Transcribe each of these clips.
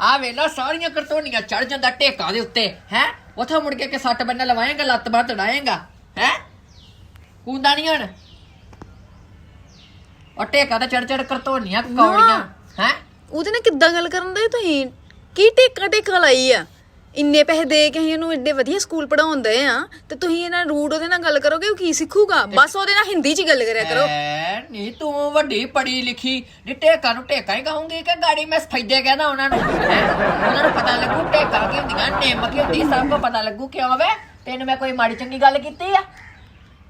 ਆ ਵੇਲਾ ਸਾਰੀਆਂ ਕਰਤੋਨੀਆਂ ਚੜ ਜਾਂਦਾ ਟੇਕਾ ਦੇ ਉੱਤੇ ਹੈ? ਉਥੇ ਮੁੜ ਕੇ ਕਿ ਸੱਟ ਬੰਨਾ ਲਵਾਏਗਾ ਲੱਤ ਬਾਹ ਤੜਾਏਗਾ ਹੈ? ਕੁੰਦਾ ਨਹੀਂ ਹਣ। ਉਹ ਟੇਕਾ ਤੇ ਚੜ ਚੜ ਕਰਤੋਨੀਆਂ ਕੌੜੀਆਂ ਹੈ? ਉਹਦੇ ਨਾਲ ਕਿੱਦਾਂ ਗੱਲ ਕਰਨ ਦੇ ਤੁਸੀਂ? ਕੀ ਟੇਕਾ ਟੇਕਾ ਲਾਈ ਆ? ਇੰਨੇ ਪੈਸੇ ਦੇ ਕੇ ਅਸੀਂ ਉਹਨੂੰ ਏਡੇ ਵਧੀਆ ਸਕੂਲ ਪੜਾਉਂਦੇ ਆ ਤੇ ਤੁਸੀਂ ਇਹਨਾਂ ਰੂਡ ਉਹਦੇ ਨਾਲ ਗੱਲ ਕਰੋਗੇ ਉਹ ਕੀ ਸਿੱਖੂਗਾ? ਬਸ ਉਹਦੇ ਨਾਲ ਹਿੰਦੀ 'ਚ ਗੱਲ ਕਰਿਆ ਕਰੋ। ਐ ਨਹੀਂ ਤੂੰ ਵੱਡੀ ਪੜੀ ਲਿਖੀ ਨੀ ਟੇਕਾ ਨੂੰ ਟੇਕਾ ਹੀ ਕਹੂੰਗੀ ਕਿ ਗਾੜੀ ਮੈਂ ਸਫੈਦੇ ਕਹਿੰਦਾ ਉਹਨਾਂ ਨੂੰ। ਹੈਂ? ਉਹਨਾਂ ਨੂੰ ਪਤਾ ਲੱਗੂ ਟੇਕਾ ਕੀ ਹੁੰਦੀਆਂ ਨੇਮ ਕੀ ਹੁੰਦੀ ਸਭ ਕੋ ਪਤਾ ਲੱਗੂ ਕਿਉਂ ਵੇ? ਤੈਨੂੰ ਮੈਂ ਕੋਈ ਮਾੜੀ ਚੰਗੀ ਗੱਲ ਕੀਤੀ ਆ?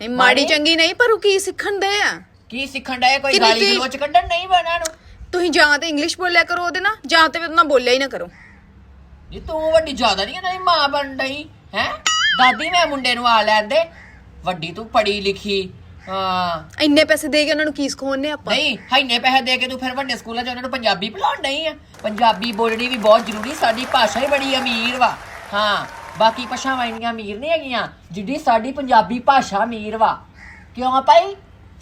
ਨਹੀਂ ਮਾੜੀ ਚੰਗੀ ਨਹੀਂ ਪਰ ਉਹ ਕੀ ਸਿੱਖਣ ਦੇ ਆ? ਕੀ ਸਿੱਖਣ ਡਏ? ਕੋਈ ਕਿੰਨੀ ਗਾਲੀ ਗਲੋਚ ਕੱਢਣ ਨਹੀਂ ਬਣਾ ਨੂੰ? ਤੁਸੀਂ ਜਾਂ ਤੇ ਇੰਗਲਿਸ਼ ਬੋਲਿਆ ਕਰੋ ਉਹਦੇ ਨਾਲ ਜਾਂ ਤੇ ਉਹਦੇ ਨਾਲ ਬੋਲਿਆ ਹੀ ਨਾ ਕਰੋ। ਨੀ ਤੂੰ ਵੱਡੀ ਜ਼ਿਆਦਾ ਨਹੀਂ ਨਾ ਮਾਂ ਬਣ ਡਈ ਹੈ? ਦਾਦੀ ਮੈਂ ਮੁੰਡੇ ਨੂੰ ਆ ਲੈਂਦੇ ਵੱਡੀ ਤੂੰ ਪੜੀ ਲਿਖੀ ਹਾਂ। ਇੰਨੇ ਪੈਸੇ ਦੇ ਕੇ ਉਹਨਾਂ ਨੂੰ ਕੀ ਸਿਖਾਉਣੇ ਆਪਾਂ? ਨਹੀਂ ਹਾਈਨੇ ਪੈਸੇ ਦੇ ਕੇ ਤੂੰ ਫਿਰ ਵੱਡੇ ਸਕੂਲਾਂ 'ਚ ਉਹਨਾਂ ਨੂੰ ਪੰਜਾਬੀ ਪੜਾਉਣ ਨਹੀਂ ਆ। ਪੰਜਾਬੀ ਬੋਲਣੀ ਵੀ ਬਹੁਤ ਜ਼ਰੂਰੀ ਸਾਡੀ ਭਾਸ਼ਾ ਹੀ ਬੜੀ ਅਮੀਰ ਵਾ। ਹਾਂ ਬਾਕੀ ਭਾਸ਼ਾਵਾਂ ਇੰਨੀਆਂ ਅਮੀਰ ਨਹੀਂ ਹੈਗੀਆਂ ਜਿੱਡੀ ਸਾਡੀ ਪੰਜਾਬੀ ਭਾਸ਼ਾ ਅਮੀਰ ਵਾ। ਕਿਉਂ ਆ ਭਾਈ?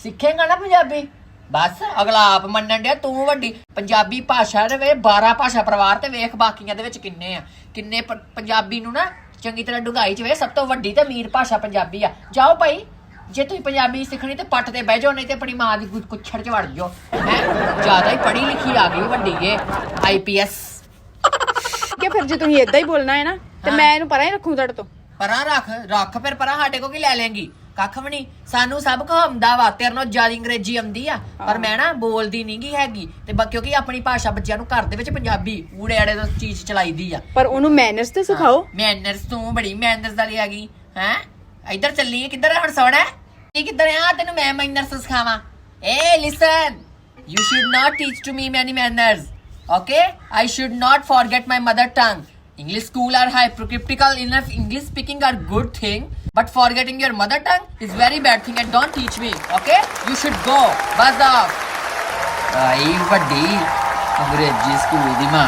ਸਿੱਖੇਗਾ ਨਾ ਪੰਜਾਬੀ? ਬਸ ਅਗਲਾ ਆਪ ਮੰਨਣ ਡਿਆ ਤੂੰ ਵੱਡੀ ਪੰਜਾਬੀ ਭਾਸ਼ਾ ਦੇ ਵੇ 12 ਭਾਸ਼ਾ ਪਰਿਵਾਰ ਤੇ ਵੇਖ ਬਾਕੀਆਂ ਦੇ ਵਿੱਚ ਕਿੰਨੇ ਆ। ਕਿੰਨੇ ਪ- ਪੰਜਾਬੀ ਨੂੰ ਨਾ ਚੰਗੀ ਤਰ੍ਹਾਂ ਡੁਗਾਈ ਚ ਵੇ ਸਭ ਤੋਂ ਵੱਡੀ ਤੇ ਅਮੀਰ ਭਾਸ਼ਾ ਪੰਜਾਬੀ ਆ। ਜਾਓ ਭਾਈ ਜੇ ਤੁਸੀਂ ਪੰਜਾਬੀ ਸਿੱਖਣੀ ਤੇ ਪੱਟ ਤੇ ਬਹਿ ਜਾਓ ਨਹੀਂ ਤੇ ਆਪਣੀ ਮਾਂ ਦੀ ਗੁ- ਕੁੱਛੜ ਚ ਵੜ ਜਾਓ। ਹੈ? ਜ਼ਿਆਦਾ ਹੀ ਪੜ੍ਹੀ ਲਿਖੀ ਆ ਗਈ ਵੱਡੀ ਏ ਆਈਪੀਐਸ ਕਿ ਫਿਰ ਜੇ ਤੁਸੀਂ ਇਦਾਂ ਹੀ ਬੋਲਣਾ ਹੈ ਨਾ ਤੇ ਮੈਂ ਇਹਨੂੰ ਪਰਾਂ ਹੀ ਰੱਖੂ ਤੁਹਾਡੇ ਤੋਂ। ਪਰਾਂ ਰੱਖ ਰੱਖ ਫਿਰ ਪਰਾਂ ਸਾਡੇ ਕੋ ਕੀ ਲੈ ਲੇਂਗੀ ਕੱਖ ਵੀ ਨਹੀਂ। ਸਾਨੂੰ ਸਭ ਕੁਝ ਆਉਂਦਾ ਵਾ। ਤੇਰੇ ਨਾਲ ਜ਼ਿਆਦਾ ਅੰਗਰੇਜ਼ੀ ਆਉਂਦੀ ਆ। ਪਰ ਮੈਂ ਨਾ ਬੋਲਦੀ ਨਹੀਂਗੀ ਹੈਗੀ। ਤੇ ਬ- ਕਿਉਂਕਿ ਆਪਣੀ ਭਾਸ਼ਾ ਬੱਚਿਆਂ ਨੂੰ ਘਰ ਦੇ ਵਿੱਚ ਪੰਜਾਬੀ ਊੜੇ ਆੜੇ ਦਾ ਚੀਜ਼ ਚਲਾਈਦੀ ਆ। ਪਰ ਉਹਨੂੰ ਮੈਨਰਸ ਤੇ ਸਿਖਾਓ। ਮੈਨਰਸ ਤੂੰ ਬੜੀ ਮੈਨਰਸ ਵਾਲੀ ਆ ਗਈ। ਹੈ? ਇੱਧਰ ਚੱਲੀ ਹੈ ਕਿੱਧਰ ਹੈ ਹੁਣ ਸੋਣਾ ਇਹ ਕਿੱਧਰ ਆ? ਤੈਨੂੰ ਮੈਂ manners ਸਿਖਾਵਾਂ। Eh listen you should not teach to me many manners okay I should not forget my mother tongue English school are hypocritical enough. English speaking are good thing, but forgetting your mother tongue is very bad thing. And don't teach me, okay? You should go. Buzz off. ਆਈ ਵੱਡੀ ਅੰਗਰੇਜ਼ੀ school ਦੀ ਮਾਂ